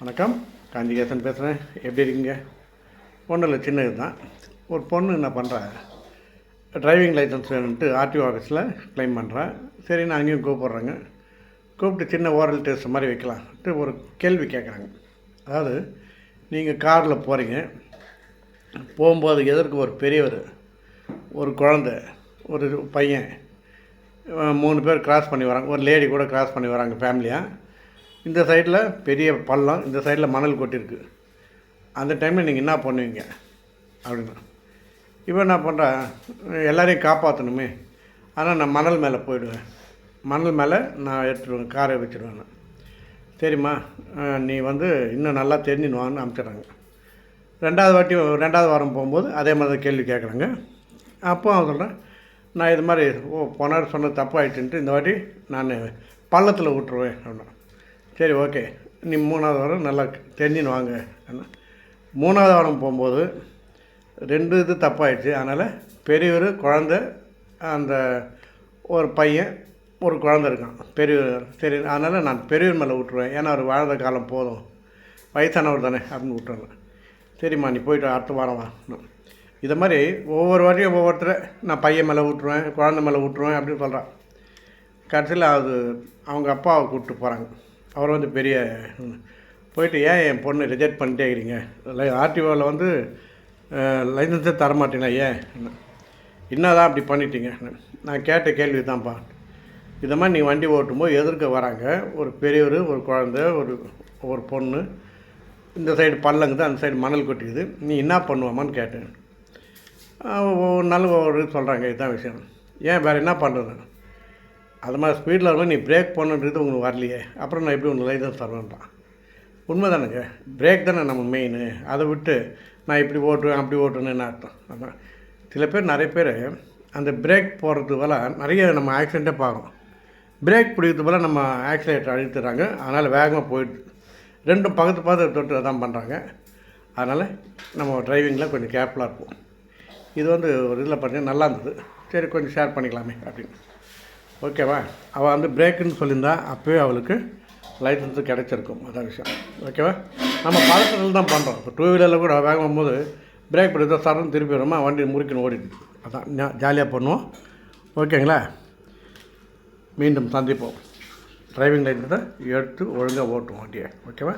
வணக்கம். காஞ்சிகேசன் பேசுகிறேன் எப்படி இருக்கீங்க? ஒன்றும் இல்லை சின்னது தான். ஒரு பொண்ணு என்ன பண்ணுற டிரைவிங் லைசன்ஸ் வேணுன்ட்டு ஆர்டிஓ ஆஃபீஸில் க்ளைம் பண்ணுறேன் சரி நான் அங்கேயும் கூப்பிட்றேங்க. கூப்பிட்டு சின்ன ஓரல் டெஸ்ட் மாதிரி வைக்கலாம்ட்டு ஒரு கேள்வி கேட்குறாங்க அதாவது நீங்கள் காரில் போகிறீங்க போகும்போது எதற்கு ஒரு பெரியவர் ஒரு குழந்த ஒரு பையன் மூணு பேர் கிராஸ் பண்ணி வராங்க. ஒரு லேடி கூட கிராஸ் பண்ணி வராங்க ஃபேமிலியாக இந்த சைடில் பெரிய பள்ளம் இந்த சைடில் மணல் கொட்டிருக்கு அந்த டைமில் நீங்கள் என்ன பண்ணுவீங்க? அப்படின்னா இப்போ என்ன பண்ணுறேன் எல்லாரையும் காப்பாற்றணுமே ஆனால் நான் மணல் மேலே போயிடுவேன். மணல் மேலே நான் எடுத்துடுவேன் காரை வச்சுருவேன் நான். சரிம்மா நீ வந்து இன்னும் நல்லா தெரிஞ்சுன்னு அனுப்பிச்சிட்றாங்க ரெண்டாவது வாட்டி ரெண்டாவது வாரம் போகும்போது அதே மாதிரி தான் கேள்வி கேட்குறாங்க. அப்போ அவன் சொல்கிறேன் நான் இது மாதிரி ஓ போனார் சொன்னது தப்பாயிடுச்சுன்ட்டு இந்த வாட்டி நான் பள்ளத்தில் விட்டுருவேன். அப்படின்னா சரி ஓகே நீ மூணாவது வாரம் நல்லா தெரிஞ்சுன்னு வாங்க. அப்படின்னா மூணாவது வாரம் போகும்போது ரெண்டு இது தப்பாயிடுச்சு. அதனால் பெரியவர் குழந்த அந்த ஒரு பையன் ஒரு குழந்த இருக்கான். பெரியவர். சரி அதனால் நான் பெரியவர் மேலே விட்டுருவேன் ஏன்னா அவர் வாழ்ந்த காலம் போதும். வயசானவர் தானே அப்படின்னு விட்டுறேன் சரிம்மா நீ போயிட்டு அடுத்த வாரம் வா. இதை மாதிரி ஒவ்வொரு வாட்டியும் ஒவ்வொருத்தரை நான் பையன் மேலே விட்டுருவேன் குழந்த மேலே விட்டுருவேன் அப்படின்னு சொல்கிறான் கடைசியில் அது அவங்க அப்பாவை கூப்பிட்டு போகிறாங்க அவர் வந்து பெரிய போயிட்டு ஏன் என் பொண்ணு ரிஜெக்ட் பண்ணிட்டே இருக்கிறீங்க? ஆர்டிஓவில் வந்து லைசன்ஸே தரமாட்டீங்களா ஏன்? என்னதான் அப்படி பண்ணிட்டீங்க? நான் கேட்ட கேள்வி தான்ப்பா. இதை மாதிரி நீ வண்டி ஓட்டும்போது எதிர்க்க வராங்க. ஒரு பெரியவர் ஒரு குழந்த ஒரு ஒரு பொண்ணு. இந்த சைடு பள்ளங்குது அந்த சைடு மணல் கொட்டிக்குது. நீ என்ன பண்ணுவாமான்னு கேட்டேன். ஒவ்வொரு நாளும் ஒவ்வொரு இது சொல்கிறாங்க இதுதான் விஷயம். ஏன் வேறு என்ன பண்ணுறது அது மாதிரி ஸ்பீடில் வரும்போது நீ பிரேக் பண்ணுன்றது உங்களுக்கு வரலையே. அப்புறம் நான் எப்படி உங்களுக்கு லைசன்ஸ் தரணுன்றான் உண்மை தானேங்க பிரேக் தானே நம்ம மெயின் அதை விட்டு நான் இப்படி ஓட்டுவேன் அப்படி ஓட்டுவேன்னு என்ன அர்த்தம். அதான் சில பேர் நிறைய பேர் அந்த பிரேக் போடுறது போல் நிறைய நம்ம ஆக்சிடெண்ட்டே பார்க்குறோம் பிரேக் பிடிக்கிறது போல் நம்ம ஆக்சிலேட்டர் அழுத்துறாங்க அதனால் வேகமாக போயிடுது. ரெண்டும் பக்கத்து பார்த்து தொட்டு தான் பண்ணுறாங்க அதனால் நம்ம டிரைவிங்கில் கொஞ்சம் கேர்ஃபுல்லாக இருப்போம். இது வந்து ஒரு இதில் பார்த்தீங்கன்னா நல்லா இருந்தது. சரி கொஞ்சம் ஷேர் பண்ணிக்கலாமே அப்படின்னு. ஓகேவா அவள் வந்து பிரேக்குன்னு சொல்லியிருந்தா அப்போயே அவளுக்கு லைசன்ஸு கிடைச்சிருக்கும். அதான் விஷயம். ஓகேவா நம்ம பழக்கத்தில் தான் பண்ணுறோம் இப்போ டூ வீலரில் கூட வேகம் போது பிரேக் பிடிச்சா சரண் திருப்பி வரோமா? வண்டி முறுக்கின்னு ஓடிடுது. அதான் ஜாலியாக பண்ணுவோம். ஓகேங்களா மீண்டும் சந்திப்போம். டிரைவிங் லைசன்ஸை எடுத்து ஒழுங்காக ஓட்டுவோம் வண்டியை. ஓகேவா